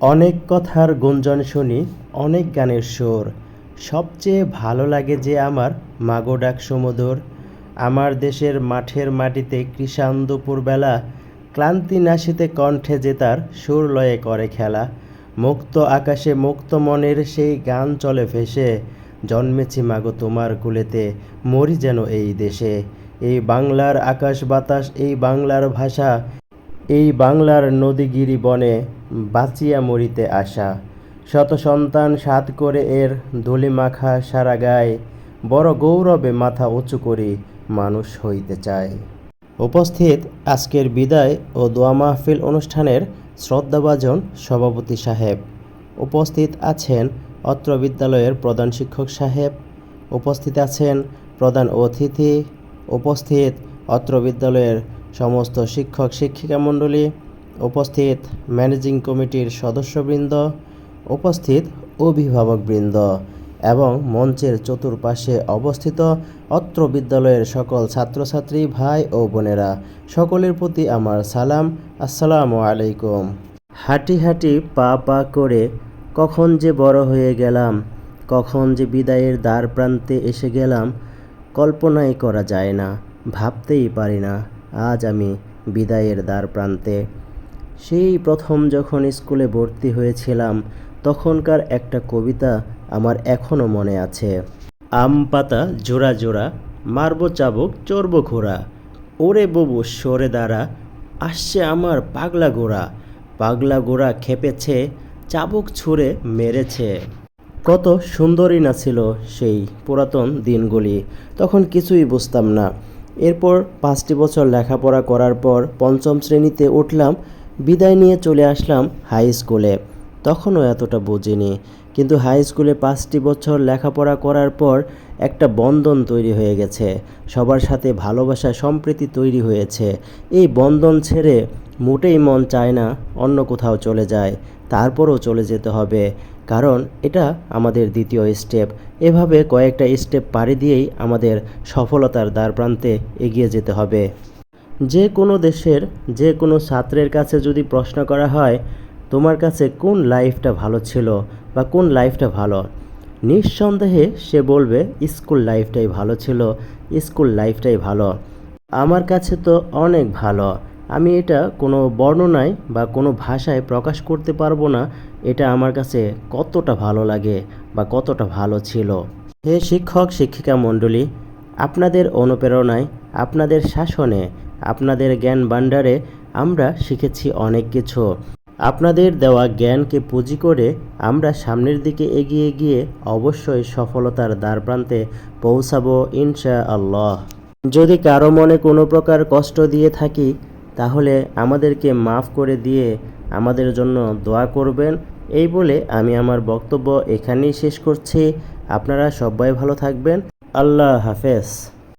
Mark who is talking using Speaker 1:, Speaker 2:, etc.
Speaker 1: অনেক কথার গুঞ্জন শুনি, অনেক গানের সুর। সবচেয়ে ভালো লাগে যে আমার মাগো ডাক সমুদর আমার দেশের মাঠের মাটিতে কৃষাণ দুপুরবেলা ক্লান্তি নাশিতে কণ্ঠে যে তার সুর লয়ে করে খেলা। মুক্ত আকাশে মুক্ত মনের সেই গান চলে ভেসে, জন্মেছি মাগো তোমার কুলেতে, মরি যেন এই দেশে। এই বাংলার আকাশ বাতাস, এই বাংলার ভাষা এই বাংলার নদীগিরি বনে বাঁচিয়া মরিতে আসা। শত সন্তান সাত করে এর ধুলি মাখা সারা গায়ে, বড় গৌরবে মাথা উঁচু করি মানুষ হইতে চায়। উপস্থিত আজকের বিদায় ও দোয়া মাহফিল অনুষ্ঠানের শ্রদ্ধাভাজন সভাপতি সাহেব। উপস্থিত আছেন অত্র বিদ্যালয়ের প্রধান শিক্ষক সাহেব। উপস্থিত আছেন প্রধান অতিথি। উপস্থিত অত্র বিদ্যালয়ের সমস্ত শিক্ষক শিক্ষিকা মণ্ডলী উপস্থিত ম্যানেজিং কমিটির সদস্যবৃন্দ, উপস্থিত অভিভাবকবৃন্দ এবং মঞ্চের চতুর্পাশে অবস্থিত অত্র বিদ্যালয়ের সকল ছাত্রছাত্রী, ভাই ও বোনেরা, সকলের প্রতি আমার সালাম। আসসালামু আলাইকুম। হাঁটি হাঁটি পা পা করে কখন যে বড় হয়ে গেলাম, কখন যে বিদায়ের দ্বার প্রান্তে এসে গেলাম, কল্পনাই করা যায় না, ভাবতেই পারি না। আজ আমি বিদায়ের দ্বার প্রান্তে। সেই প্রথম যখন স্কুলে ভর্তি হয়েছিলাম, তখনকার একটা কবিতা আমার এখনও মনে আছে। আম পাতা জোড়া জোড়া, মারব চাবুক চড়ব ঘোড়া। ওরে ববু সরে দাঁড়া, আসছে আমার পাগলা গোড়া। পাগলা গোড়া খেপেছে, চাবুক ছুঁড়ে মেরেছে। কত সুন্দরই না ছিল সেই পুরাতন দিনগুলি, তখন কিছুই বুঝতাম না। এরপর পাঁচটি বছর লেখাপড়া করার পর পঞ্চম শ্রেণীতে উঠলাম, বিদায় নিয়ে চলে আসলাম হাই স্কুলে। তখনও এতটা বুঝিনি। কিন্তু হাই স্কুলে পাঁচটি বছর লেখাপড়া করার পর একটা বন্ধন তৈরি হয়ে গেছে। সবার সাথে ভালোবাসা সম্প্রীতি তৈরি হয়েছে। এই বন্ধন ছেড়ে মোটেই মন চায় না অন্য কোথাও চলে যায়। তারপরও চলে যেতে হবে। কারণ এটা আমাদের দ্বিতীয় স্টেপ এভাবে কয়েকটা স্টেপ পাড়ি দিয়েই আমাদের সফলতার দ্বার প্রান্তে এগিয়ে যেতে হবে। যে কোনো দেশের, যে কোনো ছাত্রের কাছে যদি প্রশ্ন করা হয়, তোমার কাছে কোন লাইফটা ভালো ছিল বা কোন লাইফটা ভালো? নিঃসন্দেহে সে বলবে, স্কুল লাইফটাই ভালো ছিল, স্কুল লাইফটাই ভালো। আমার কাছে তো অনেক ভালো। আমি এটা কোনো বর্ণনায় বা কোনো ভাষায় প্রকাশ করতে পারব না। এটা আমার কাছে কতটা ভালো লাগে বা কতটা ভালো ছিল। হে শিক্ষক, শিক্ষিকা মণ্ডলী, আপনাদের অনুপ্রেরণায়, আপনাদের শাসনে, আপনাদের জ্ঞান ভাণ্ডারে আমরা শিখেছি অনেক কিছু। আপনাদের দেওয়া জ্ঞানকে পুঁজি করে আমরা সামনের দিকে এগিয়ে গিয়ে অবশ্যই সফলতার দ্বার প্রান্তে পৌঁছাবো ইনশা আল্লাহ যদি কারও মনে কোনো প্রকার কষ্ট দিয়ে থাকি তাহলে আমাদেরকে মাফ করে দিয়ে আমাদের জন্য দোয়া করবেন। এই বলে আমি আমার বক্তব্য এখানেই শেষ করছি। আপনারা সবাই ভালো থাকবেন। আল্লাহ হাফেজ।